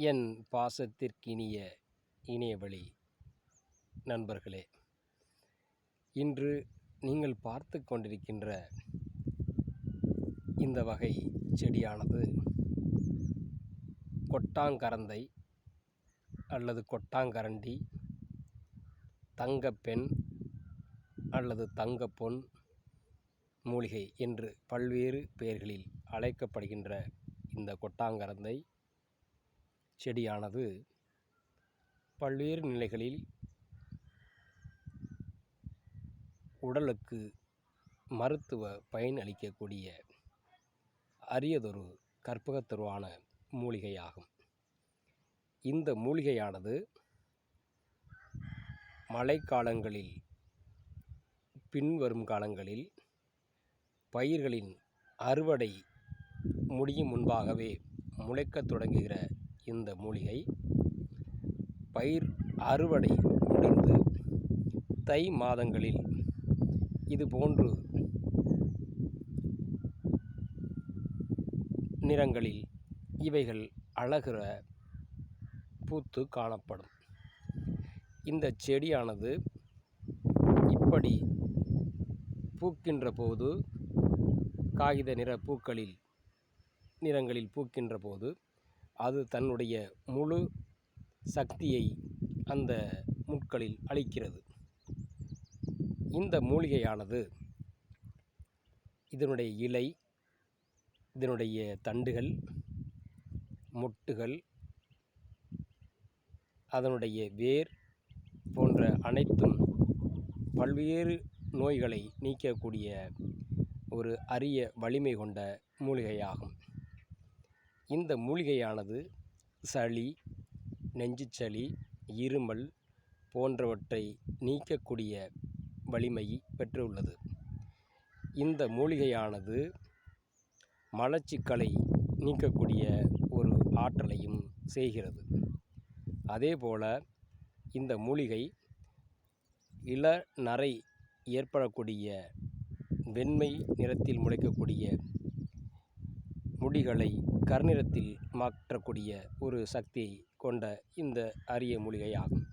என் பாசத்திற்கினிய இணையவழி நண்பர்களே இன்று நீங்கள் பார்த்து கொண்டிருக்கின்ற இந்த வகை செடியானது கொட்டாங்கரந்தை அல்லது கொட்டாங்கரண்டி தங்கப்பெண் அல்லது தங்கப்பொன் மூலிகை என்று பல்வேறு பெயர்களில் அழைக்கப்படுகின்ற இந்த கொட்டாங்கரந்தை செடியானது பல்வேறு நிலைகளில் உடலுக்கு மருத்துவ பயன் அளிக்கக்கூடிய அரியதொரு கற்பகத்தருவான மூலிகையாகும். இந்த மூலிகையானது மழைக்காலங்களில் பின்வரும் காலங்களில் பயிர்களின் அறுவடை முடியும் முன்பாகவே முளைக்கத் தொடங்குகிற இந்த மூலிகை பயிர் அறுவடை முடிந்து தை மாதங்களில் இது போன்று நிறங்களில் இவைகள் அழகிற பூத்து காணப்படும். இந்த செடியானது இப்படி பூக்கின்ற போது காகித நிற பூக்களில் நிறங்களில் பூக்கின்ற போது அது தன்னுடைய முழு சக்தியை அந்த முட்களில் அளிக்கிறது. இந்த மூலிகையானது இதனுடைய இலை இதனுடைய தண்டுகள் மொட்டுகள் அதனுடைய வேர் போன்ற அனைத்தும் பல்வேறு நோய்களை நீக்கக்கூடிய ஒரு அரிய வலிமை கொண்ட மூலிகையாகும். இந்த மூலிகையானது சளி நெஞ்சுச்சளி இருமல் போன்றவற்றை நீக்கக்கூடிய வலிமை பெற்றுள்ளது. இந்த மூலிகையானது மலச்சிக்கலை நீக்கக்கூடிய ஒரு ஆற்றலையும் செய்கிறது. அதேபோல இந்த மூலிகை இள நரை ஏற்படக்கூடிய வெண்மை நிறத்தில் முளைக்கக்கூடிய முடிகளை கருநிறத்தில் மாற்றக்கூடிய ஒரு சக்தியை கொண்ட இந்த அரிய மூலிகை ஆகும்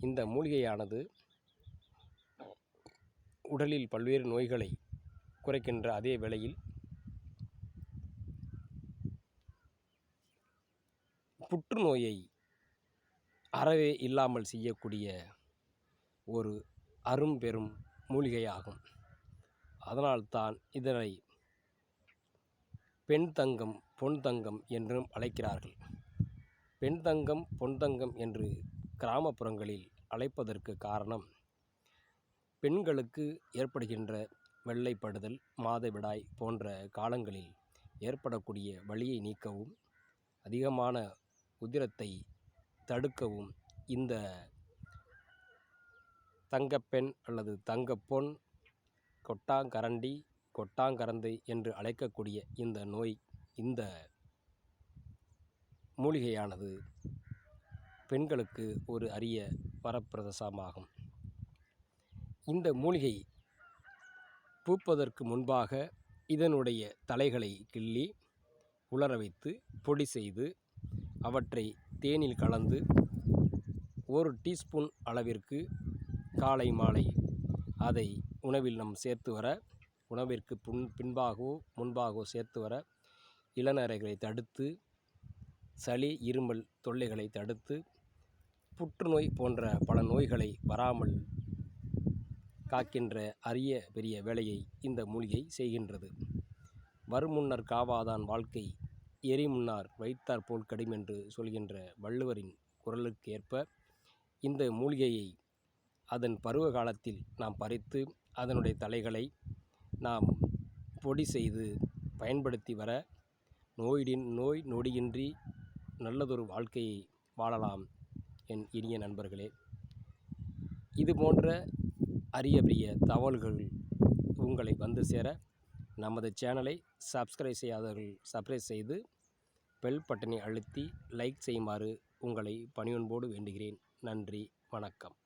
இந்த மூலிகையானது உடலில் பல்வேறு நோய்களை குறைக்கின்ற அதே வேளையில் புற்றுநோயை அறவே இல்லாமல் செய்யக்கூடிய ஒரு அரும்பெரும் மூலிகையாகும். அதனால்தான் இதனை பெண் தங்கம் பொன் தங்கம் என்றும் அழைக்கிறார்கள். பெண் தங்கம் பொன் தங்கம் என்று கிராமப்புறங்களில் அழைப்பதற்கு காரணம் பெண்களுக்கு ஏற்படுகின்ற வெள்ளைப்படுதல் மாதவிடாய் போன்ற காலங்களில் ஏற்படக்கூடிய வலியை நீக்கவும் அதிகமான உதிரத்தை தடுக்கவும் இந்த தங்கப்பெண் அல்லது தங்கப்பொன் கொட்டாங்கரண்டி கொட்டாங்கரந்தை என்று அழைக்கக்கூடிய இந்த நோய் இந்த மூலிகையானது பெண்களுக்கு ஒரு அரிய வரப்பிரதசமாகும். இந்த மூலிகை பூப்பதற்கு முன்பாக இதனுடைய தலைகளை கிள்ளி உலர வைத்து பொடி செய்து அவற்றை தேனில் கலந்து ஒரு டீஸ்பூன் அளவிற்கு காலை மாலை அதை உணவில் நம் சேர்த்து வர உணவிற்கு புன் பின்பாகவோ முன்பாகவோ சேர்த்து வர இளநரைகளை தடுத்து சளி இருமல் தொல்லைகளை தடுத்து புற்றுநோய் போன்ற பல நோய்களை வராமல் காக்கின்ற அரிய பெரிய வேலையை இந்த மூலிகை செய்கின்றது. வருமுன்னர் காவாதான் வாழ்க்கை எரிமுன்னார் வைத்தார் போல் கடும் என்று சொல்கின்ற வள்ளுவரின் குரலுக்கு ஏற்ப இந்த மூலிகையை அதன் பருவ காலத்தில் நாம் பறித்து அதனுடைய தலைகளை நாம் பொடி செய்து பயன்படுத்தி வர நோயிடின் நோய் நொடியின்றி நல்லதொரு வாழ்க்கையை வாழலாம் என் இனிய நண்பர்களே. இது போன்ற அரிய பெரிய தகவல்கள் உங்களை வந்து சேர நமது சேனலை சப்ஸ்கிரைப் செய்யாதவர்கள் சப்ஸ்கிரைப் செய்து பெல் பட்டனை அழுத்தி லைக் செய்யுமாறு உங்களை பணியொன்போடு வேண்டுகிறேன். நன்றி வணக்கம்.